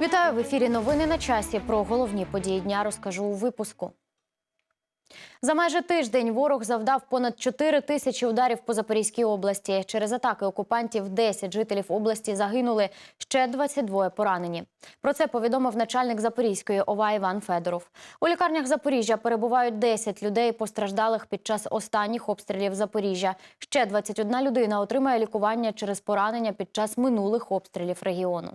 Вітаю в ефірі. Новини на часі. Про головні події дня розкажу у випуску. За майже тиждень ворог завдав понад 4 тисячі ударів по Запорізькій області. Через атаки окупантів 10 жителів області загинули, ще 22 поранені. Про це повідомив начальник Запорізької ОВА Іван Федоров. У лікарнях Запоріжжя перебувають 10 людей, постраждалих під час останніх обстрілів Запоріжжя. Ще 21 людина отримає лікування через поранення під час минулих обстрілів регіону.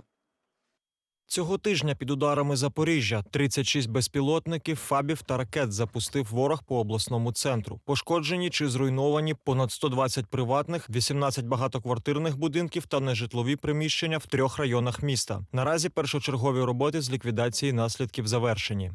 Цього тижня під ударами Запоріжжя 36 безпілотників, фабів та ракет запустив ворог по обласному центру. Пошкоджені чи зруйновані понад 120 приватних, 18 багатоквартирних будинків та нежитлові приміщення в трьох районах міста. Наразі першочергові роботи з ліквідації наслідків завершені.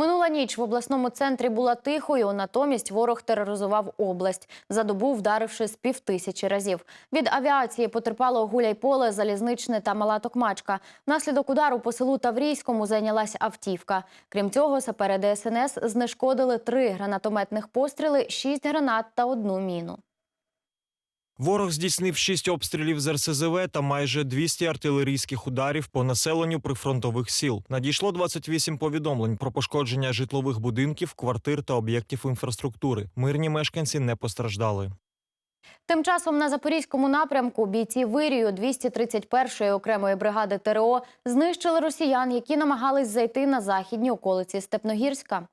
Минула ніч в обласному центрі була тихою, натомість ворог тероризував область, за добу вдаривши з півтисячі разів. Від авіації потерпало Гуляйполе, Залізничне та Мала Токмачка. Внаслідок удару по селу Таврійському зайнялась автівка. Крім цього, сапери ДСНС знешкодили три гранатометних постріли, шість гранат та одну міну. Ворог здійснив шість обстрілів з РСЗВ та майже 200 артилерійських ударів по населенню прифронтових сіл. Надійшло 28 повідомлень про пошкодження житлових будинків, квартир та об'єктів інфраструктури. Мирні мешканці не постраждали. Тим часом на запорізькому напрямку бійці вирію 231-ї окремої бригади ТРО знищили росіян, які намагались зайти на західні околиці Степногірська.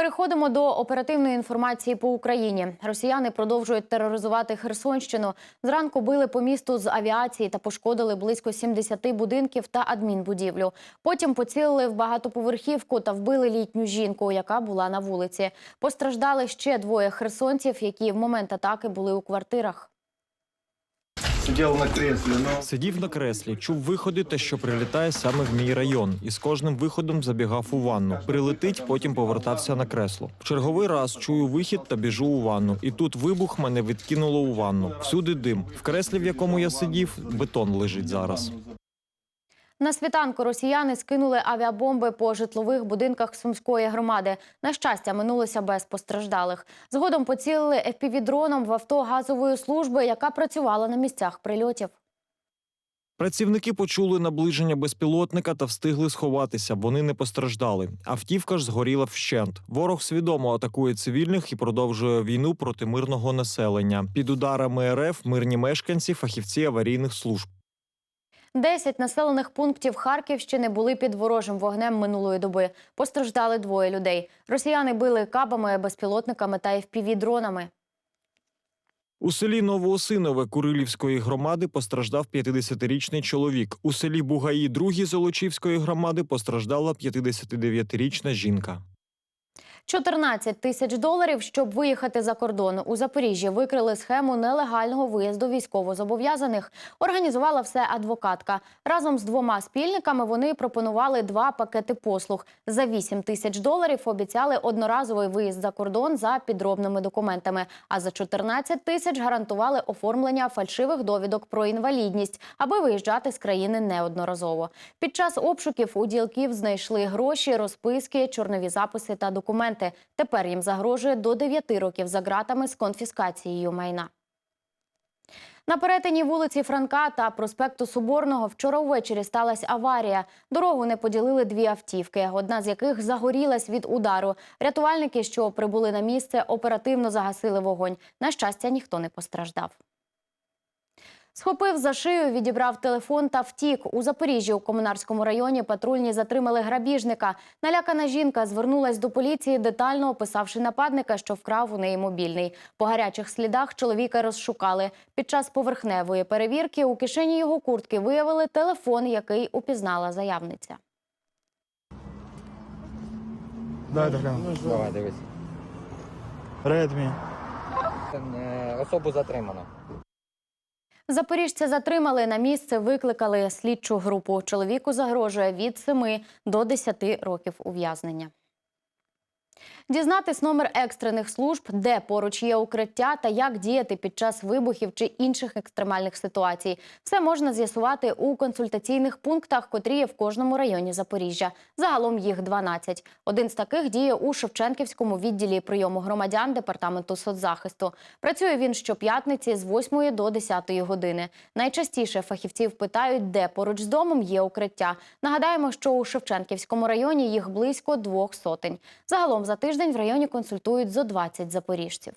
Переходимо до оперативної інформації по Україні. Росіяни продовжують тероризувати Херсонщину. Зранку били по місту з авіації та пошкодили близько 70 будинків та адмінбудівлю. Потім поцілили в багатоповерхівку та вбили літню жінку, яка була на вулиці. Постраждали ще двоє херсонців, які в момент атаки були у квартирах. Сидел на креслі, но Сидів на креслі, чув виходи, те, що прилітає саме в мій район, і з кожним виходом забігав у ванну. Прилетить, потім повертався на кресло. В черговий раз чую вихід та біжу у ванну. І тут вибух мене відкинуло у ванну. Всюди дим. В креслі, в якому я сидів, бетон лежить зараз. На світанку росіяни скинули авіабомби по житлових будинках Сумської громади. На щастя, минулося без постраждалих. Згодом поцілили FPV-дроном в авто газової служби, яка працювала на місцях прильотів. Працівники почули наближення безпілотника та встигли сховатися. Вони не постраждали. Автівка ж згоріла вщент. Ворог свідомо атакує цивільних і продовжує війну проти мирного населення. Під ударами РФ мирні мешканці, фахівці аварійних служб. Десять населених пунктів Харківщини були під ворожим вогнем минулої доби. Постраждали двоє людей. Росіяни били кабами, безпілотниками та FPV-дронами. У селі Новоосинове Курилівської громади постраждав 50-річний чоловік. У селі Бугаї Другі Золочівської громади постраждала 59-річна жінка. 14 тисяч доларів, щоб виїхати за кордон. У Запоріжжі викрили схему нелегального виїзду військовозобов'язаних. Організувала все адвокатка. Разом з двома спільниками вони пропонували два пакети послуг. За 8 тисяч доларів обіцяли одноразовий виїзд за кордон за підробними документами. А за 14 тисяч гарантували оформлення фальшивих довідок про інвалідність, аби виїжджати з країни неодноразово. Під час обшуків у ділків знайшли гроші, розписки, чорнові записи та документи. Тепер їм загрожує до 9 років за ґратами з конфіскацією майна. На перетині вулиці Франка та проспекту Соборного вчора ввечері сталася аварія. Дорогу не поділили дві автівки, одна з яких загорілась від удару. Рятувальники, що прибули на місце, оперативно загасили вогонь. На щастя, ніхто не постраждав. Схопив за шию, відібрав телефон та втік. У Запоріжжі у комунарському районі патрульні затримали грабіжника. Налякана жінка звернулась до поліції, детально описавши нападника, що вкрав у неї мобільний. По гарячих слідах чоловіка розшукали. Під час поверхневої перевірки у кишені його куртки виявили телефон, який упізнала заявниця. Дай гляну. Давай, дивись. Redmi. Е, Особу затримано. Запоріжця затримали на місце, викликали слідчу групу. Чоловіку загрожує від 7 до 10 років ув'язнення. Дізнатись номер екстрених служб, де поруч є укриття та як діяти під час вибухів чи інших екстремальних ситуацій. Все можна з'ясувати у консультаційних пунктах, котрі є в кожному районі Запоріжжя. Загалом їх 12. Один з таких діє у Шевченківському відділі прийому громадян департаменту соцзахисту. Працює він щоп'ятниці з 8 до 10 години. Найчастіше фахівців питають, де поруч з домом є укриття. Нагадаємо, що у Шевченківському районі їх близько двох сотень. Загалом за тиждень в районі консультують зо 20 запоріжців.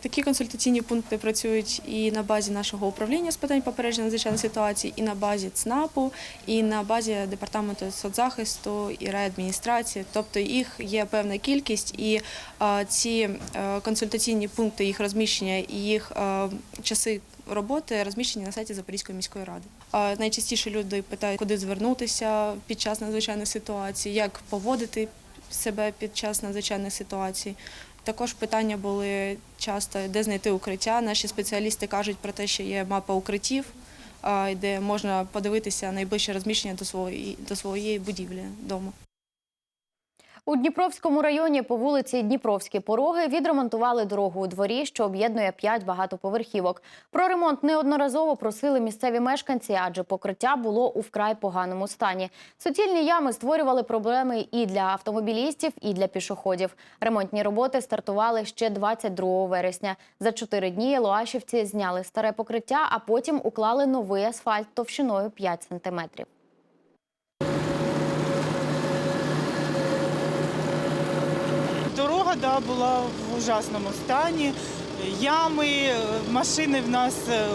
Такі консультаційні пункти працюють і на базі нашого управління з питань попередження надзвичайних ситуацій, і на базі ЦНАПу, і на базі департаменту соцзахисту і райадміністрації. Тобто їх є певна кількість, і ці е, консультаційні пункти, їх розміщення і їх е, часи. Роботи розміщені на сайті Запорізької міської ради. Найчастіше люди питають, куди звернутися під час надзвичайних ситуацій, як поводити себе під час надзвичайних ситуацій. Також питання були часто, де знайти укриття. Наші спеціалісти кажуть про те, що є мапа укриттів, де можна подивитися найближче розміщення до своєї будівлі дому. У Дніпровському районі по вулиці Дніпровські пороги відремонтували дорогу у дворі, що об'єднує п'ять багатоповерхівок. Про ремонт неодноразово просили місцеві мешканці, адже покриття було у вкрай поганому стані. Суцільні ями створювали проблеми і для автомобілістів, і для пішоходів. Ремонтні роботи стартували ще 22 вересня. За чотири дні лоашівці зняли старе покриття, а потім уклали новий асфальт товщиною 5 сантиметрів. Дорога да, була в ужасному стані. Ями, машини в нас е,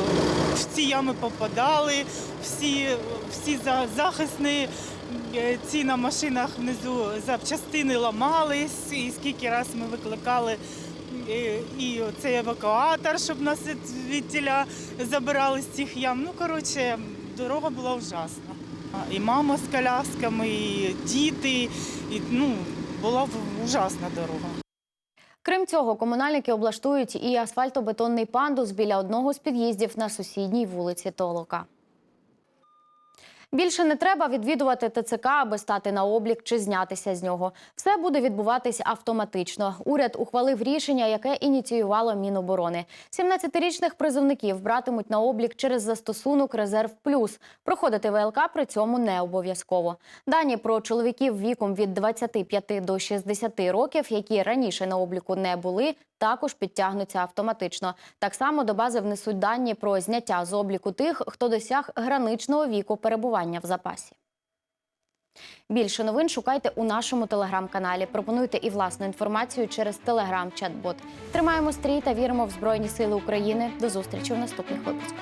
в ці ями попадали, всі, всі захисні е, ці на машинах внизу запчастини ламались, і скільки раз ми викликали е, і цей евакуатор, щоб нас від тіля забирали з цих ям. Ну, коротше, дорога була ужасна. І мама з колясками, і діти, і, ну, була ужасна дорога. Крім цього, комунальники облаштують і асфальтобетонний пандус біля одного з під'їздів на сусідній вулиці Толока. Більше не треба відвідувати ТЦК, аби стати на облік чи знятися з нього. Все буде відбуватись автоматично. Уряд ухвалив рішення, яке ініціювало Міноборони. 17-річних призовників братимуть на облік через застосунок Резерв Плюс. Проходити ВЛК при цьому не обов'язково. Дані про чоловіків віком від 25 до 60 років, які раніше на обліку не були, також підтягнуться автоматично. Так само до бази внесуть дані про зняття з обліку тих, хто досяг граничного віку перебування в запасі. Більше новин шукайте у нашому телеграм-каналі. Пропонуйте і власну інформацію через телеграм-чат-бот. Тримаємо стрій та віримо в Збройні Сили України. До зустрічі в наступних випусках.